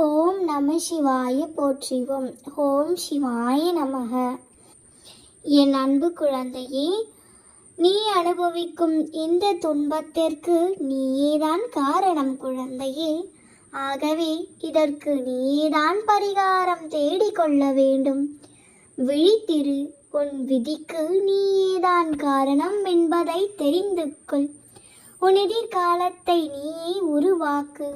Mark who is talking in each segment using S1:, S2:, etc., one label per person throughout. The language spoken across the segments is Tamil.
S1: ஓம் நம சிவாய போற்றிவோம். ஓம் சிவாய நமக. என் அன்பு குழந்தையே நீ அனுபவிக்கும் இந்த துன்பத்திற்கு நீயேதான் காரணம் குழந்தையே. ஆகவே இதற்கு நீயேதான் பரிகாரம் தேடிக்கொள்ள வேண்டும். விழித்திரு உன் விதிக்கு நீயேதான் காரணம் என்பதை தெரிந்து கொள். உன் எதிர்காலத்தை நீயே உருவாக்கு.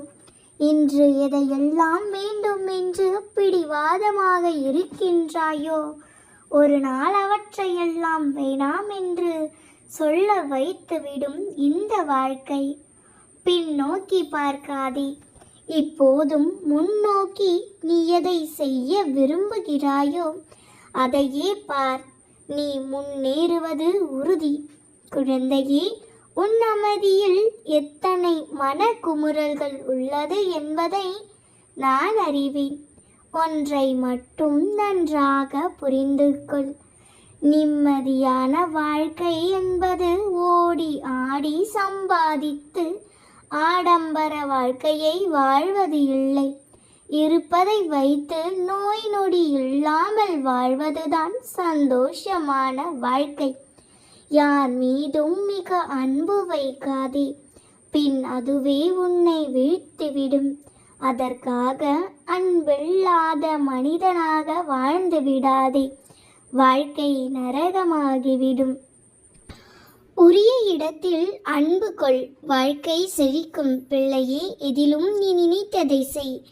S1: இன்று எதையெல்லாம் வேண்டும் என்று பிடிவாதமாக இருக்கின்றாயோ ஒரு நாள் அவற்றையெல்லாம் வேணாம் என்று சொல்ல வைத்துவிடும் இந்த வாழ்க்கை. பின்னோக்கி பார்க்காதே இப்போதும் முன்னோக்கி நீ எதை செய்ய விரும்புகிறாயோ அதையே பார். நீ முன்னேறுவது உறுதி. குழந்தையே உன் அமைதியில் எத்தனை மனக்குமுறல்கள் உள்ளது என்பதை நான் அறிவேன். ஒன்றை மட்டும் நன்றாக புரிந்து கொள். நிம்மதியான வாழ்க்கை என்பது ஓடி ஆடி சம்பாதித்து ஆடம்பர வாழ்க்கையை வாழ்வது இல்லை. இருப்பதை வைத்து நோய் நொடி இல்லாமல் வாழ்வதுதான் சந்தோஷமான வாழ்க்கை. யார் மீதும் மிக அன்பு வைக்காதே. பின் அதுவே உன்னை வீழ்த்திவிடும். அதற்காக அன்பில்லாத மனிதனாக வாழ்ந்து விடாதே. வாழ்க்கை நரகமாகிவிடும். உரிய இடத்தில் அன்பு கொள். வாழ்க்கை செழிக்கும். பிள்ளையே எதிலும் நீ நினைத்ததை செய்.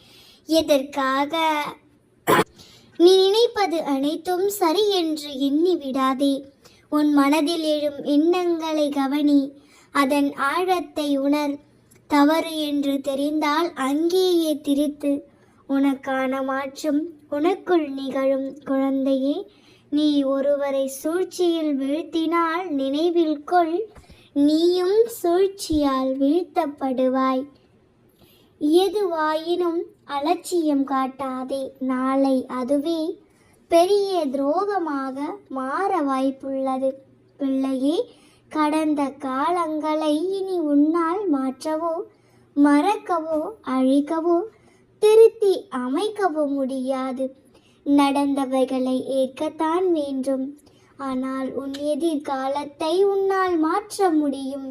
S1: எதற்காக நீ நினைப்பது அனைத்தும் சரி என்று எண்ணி விடாதே. உன் மனதில் எழும் எண்ணங்களை கவனி அதன் ஆழத்தை உணர். தவறு என்று தெரிந்தால் அங்கேயே திரித்து உனக்கான மாற்றம் உனக்குள் நிகழும். குழந்தையே நீ ஒருவரை சூழ்ச்சியில் வீழ்த்தினால் நினைவில் கொள் நீயும் சூழ்ச்சியால் வீழ்த்தப்படுவாய். எதுவாயினும் அலட்சியம் காட்டாதே நாளை அதுவே பெரிய துரோகமாக மாற வாய்ப்புள்ளது. பிள்ளையே கடந்த காலங்களை இனி உன்னால் மாற்றவோ மறக்கவோ அழிக்கவோ திருத்தி அமைக்கவோ முடியாது. நடந்தவைகளை ஏற்கத்தான் வேண்டும். ஆனால் உன் எதிர்காலத்தை உன்னால் மாற்ற முடியும்.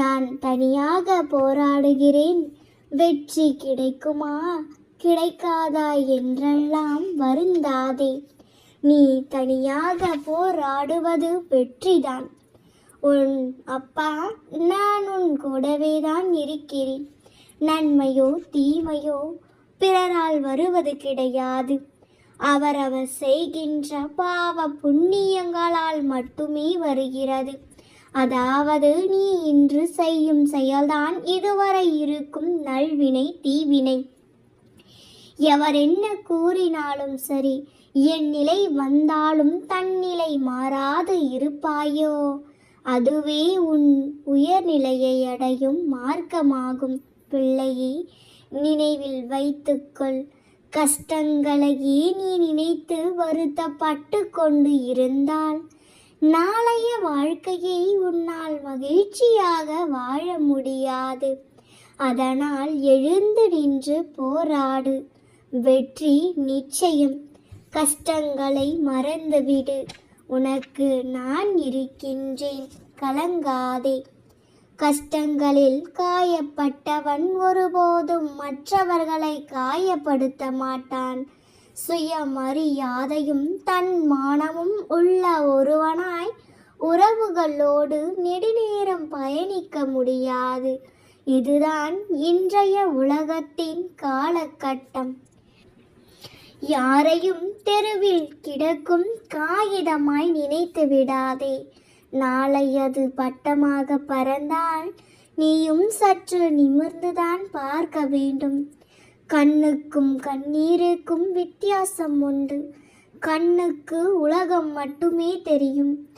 S1: நான் தனியாக போராடுகிறேன். வெற்றி கிடைக்குமா? கிடைக்காதா என்றெல்லாம் வருந்தாதே. நீ தனியாக போராடுவது வெற்றிதான். உன் அப்பா நான் உன் கூடவே தான் இருக்கிறேன். நன்மையோ தீமையோ பிறரால் வருவது கிடையாது. அவரவர் செய்கின்ற பாவ புண்ணியங்களால் மட்டுமே வருகிறது. அதாவது நீ இன்று செய்யும் செயல்தான் இதுவரை இருக்கும் நல்வினை தீவினை. எவர் என்ன கூறினாலும் சரி என் நிலை வந்தாலும் தன்னிலை மாறாது இருப்பாயோ? அதுவே உன் உயர்நிலையை அடையும் மார்க்கமாகும் பிள்ளையை நினைவில் வைத்துக்கொள். கஷ்டங்களையே நீ நினைத்து வருத்தப்பட்டு கொண்டு இருந்தால் நாளைய வாழ்க்கையை உன்னால் மகிழ்ச்சியாக வாழ முடியாது. அதனால் எழுந்து நின்று போராடு. வெற்றி நிச்சயம். கஷ்டங்களை மறந்துவிடு. உனக்கு நான் இருக்கின்றேன். கலங்காதே. கஷ்டங்களில் காயப்பட்டவன் ஒருபோதும் மற்றவர்களை காயப்படுத்த மாட்டான். சுயமரியாதையும் தன் மானமும் உள்ள ஒருவனாய் உறவுகளோடு நெடுநேரம் பயணிக்க முடியாது. இதுதான் இன்றைய உலகத்தின் காலகட்டம். யாரையும் தெருவில் கிடக்கும் காகிதமாய் நினைத்து விடாதே. நாளை அது பட்டமாக பறந்தால் நீயும் சற்று நிமிர்ந்துதான் பார்க்க வேண்டும். கண்ணுக்கும் கண்ணீருக்கும் வித்தியாசம் உண்டு. கண்ணுக்கு உலகம் மட்டுமே தெரியும்.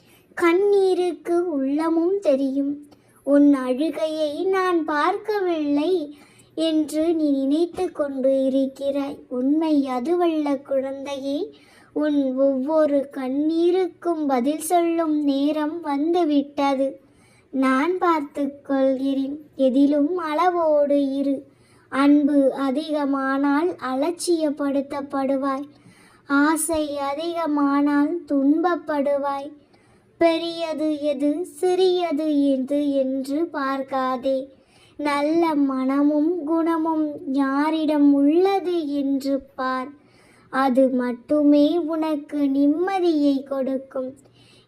S1: கண்ணீருக்கு உள்ளமும் தெரியும். உன் அழுகையை நான் பார்க்கவில்லை. என்று நீ நினைத்து கொண்டு இருக்கிறாய். உண்மை அதுவல்ல குழந்தையே உன் ஒவ்வொரு கண்ணீருக்கும் பதில் சொல்லும் நேரம் வந்துவிட்டது. நான் பார்த்து கொள்கிறேன் எதிலும் அளவோடு இரு. அன்பு அதிகமானால் அலட்சியப்படுத்தப்படுவாய். ஆசை அதிகமானால் துன்பப்படுவாய். பெரியது எது சிறியது எது என்று பார்க்காதே. நல்ல மனமும் குணமும் யாரிடம் உள்ளது என்று பார். அது மட்டுமே உனக்கு நிம்மதியை கொடுக்கும்.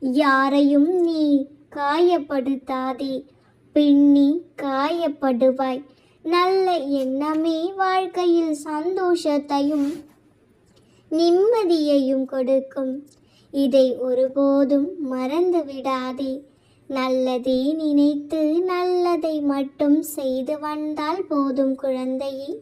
S1: யாரையும் நீ காயப்படுத்தாதே. பின்னி காயப்படுவாய். நல்ல எண்ணமே வாழ்க்கையில் சந்தோஷத்தையும் நிம்மதியையும் கொடுக்கும். இதை ஒருபோதும் மறந்து விடாதே நல்லதே நினைத்து நல்லதை மட்டும் செய்து வந்தால் போதும் குழந்தையே.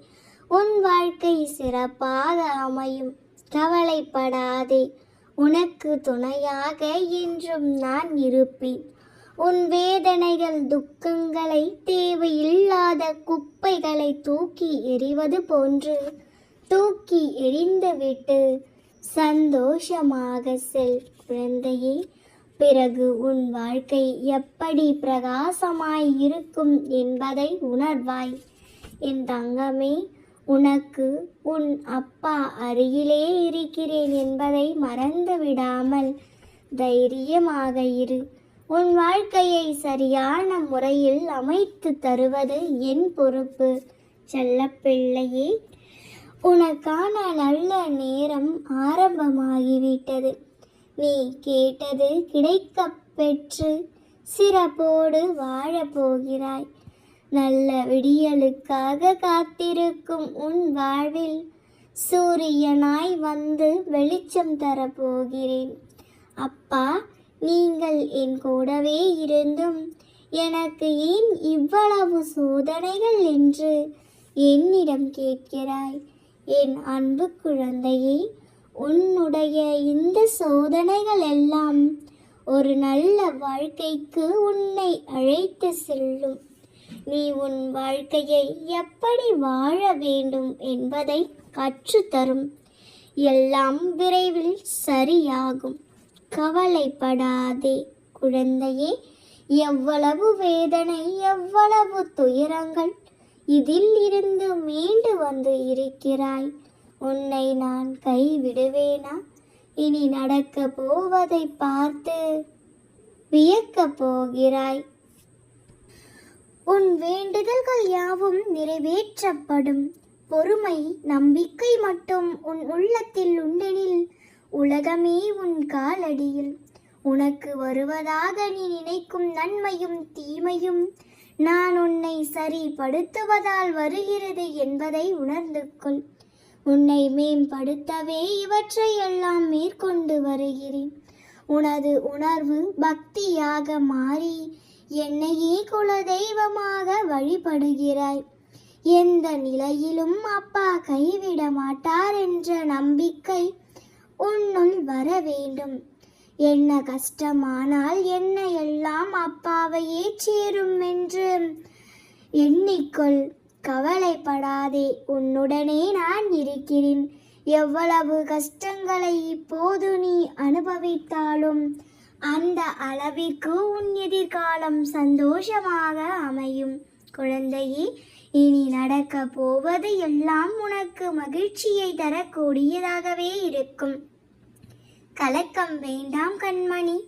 S1: உன் வாழ்க்கை சிறப்பாக அமையும். கவலைப்படாதே. உனக்கு துணையாக என்றும் நான் இருப்பேன். உன் வேதனைகள் துக்கங்களை தேவையில்லாத குப்பைகளை தூக்கி எறிவது போன்று தூக்கி எறிந்துவிட்டு சந்தோஷமாக செல் குழந்தையே. பிறகு உன் வாழ்க்கை எப்படி பிரகாசமாய் இருக்கும் என்பதை உணர்வாய். என் தங்கமே உனக்கு உன் அப்பா அருகிலே இருக்கிறேன் என்பதை மறந்து விடாமல் தைரியமாக இரு. உன் வாழ்க்கையை சரியான முறையில் அமைத்து தருவது என் பொறுப்பு. செல்லப்பிள்ளையே உனக்கான நல்ல நேரம் ஆரம்பமாகிவிட்டது. நீ கேட்டது கிடைக்கப் பெற்று சிறப்போடு வாழப் போகிறாய் நல்ல விடியலுக்காக காத்திருக்கும் உன் வாழ்வில் சூரியனாய் வந்து வெளிச்சம் தரப்போகிறேன் அப்பா நீங்கள் என் கூடவே இருந்தும் எனக்கு ஏன் இவ்வளவு சோதனைகள் என்று என்னிடம் கேட்கிறாய்? என் அன்பு குழந்தையை உன்னுடைய இந்த சோதனைகள் எல்லாம் ஒரு நல்ல வாழ்க்கைக்கு உன்னை அழைத்து செல்லும். நீ உன் வாழ்க்கையை எப்படி வாழ வேண்டும் என்பதை கற்றுத்தரும். எல்லாம் விரைவில் சரியாகும். கவலைப்படாதே குழந்தையே. எவ்வளவு வேதனை எவ்வளவு துயரங்கள் இதில் இருந்து மீண்டு வந்து இருக்கிறாய். உன்னை நான் கைவிடுவேனா? இனி நடக்க போவதை பார்த்து வியக்கப் போகிறாய். உன் வேண்டுதல்கள் யாவும் நிறைவேற்றப்படும். பொறுமை நம்பிக்கை மட்டும் உன் உள்ளத்தில் உண்டெனில் உலகமே உன் காலடியில். உனக்கு வருவதாக நீ நினைக்கும் நன்மையும் தீமையும் நான் உன்னை சரிப்படுத்துவதால் வருகிறது என்பதை உணர்ந்து கொள் உன்னை மேம்படுத்தவே இவற்றை எல்லாம் மேற்கொண்டு வருகிறேன். உனது உணர்வு பக்தியாக மாறி என்னையே குலதெய்வமாக வழிபடுகிறாய். எந்த நிலையிலும் அப்பா கைவிட மாட்டார் என்ற நம்பிக்கை உன்னுள் வர வேண்டும். என்ன கஷ்டமானால் என்ன எல்லாம் அப்பாவையே சேரும் என்று எண்ணிக்கொள். கவலைப்படாதே உன்னுடனே நான் இருக்கிறேன். எவ்வளவு கஷ்டங்களை இப்போது நீ அனுபவித்தாலும் அந்த அளவிற்கு உன் எதிர்காலம் சந்தோஷமாக அமையும். குழந்தையே இனி நடக்க போவது எல்லாம் உனக்கு மகிழ்ச்சியை தரக்கூடியதாகவே இருக்கும். கலக்கம் வேண்டாம் கண்மணி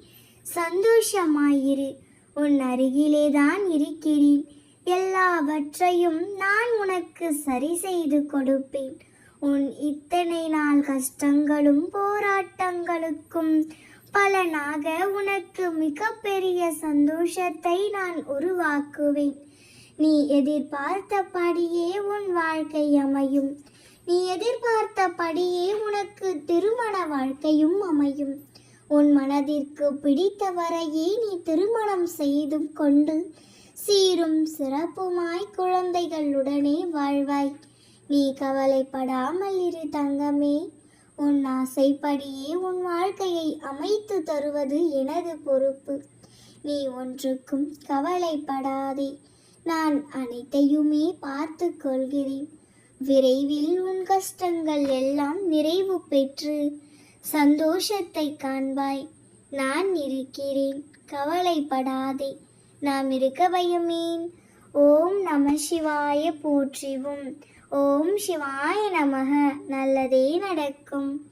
S1: சந்தோஷமாயிரு. உன் அருகிலே தான் இருக்கிறேன். எல்லாவற்றையும் நான் உனக்கு சரி செய்து கொடுப்பேன். உன் இத்தனை நாள் கஷ்டங்களும் போராட்டங்களுக்கும் பலனாக உனக்கு மிகப்பெரிய சந்தோஷத்தை நான் உருவாக்குவேன். நீ எதிர்பார்த்தபடியே உன் வாழ்க்கை அமையும். நீ எதிர்பார்த்தபடியே உனக்கு திருமண வாழ்க்கையும் அமையும். உன் மனதிற்கு பிடித்தவரையே நீ திருமணம் செய்து கொண்டு சீரும் சிறப்புமாய் குழந்தைகளுடனே வாழ்வாய். நீ கவலைப்படாமல் இரு தங்கமே. உன் ஆசைப்படியே உன் வாழ்க்கையை அமைத்து தருவது எனது பொறுப்பு. நீ ஒன்றுக்கும் கவலைப்படாதே. நான் அனைத்தையுமே பார்த்து கொள்கிறேன். விரைவில் உன் கஷ்டங்கள் எல்லாம் நிறைவு பெற்று சந்தோஷத்தை காண்பாய். நான் இருக்கிறேன். கவலைப்படாதே. நாம் இருக்க பயமேன் ஓம் நம சிவாய போற்றிவும். ஓம் சிவாய நமக. நல்லதே நடக்கும்.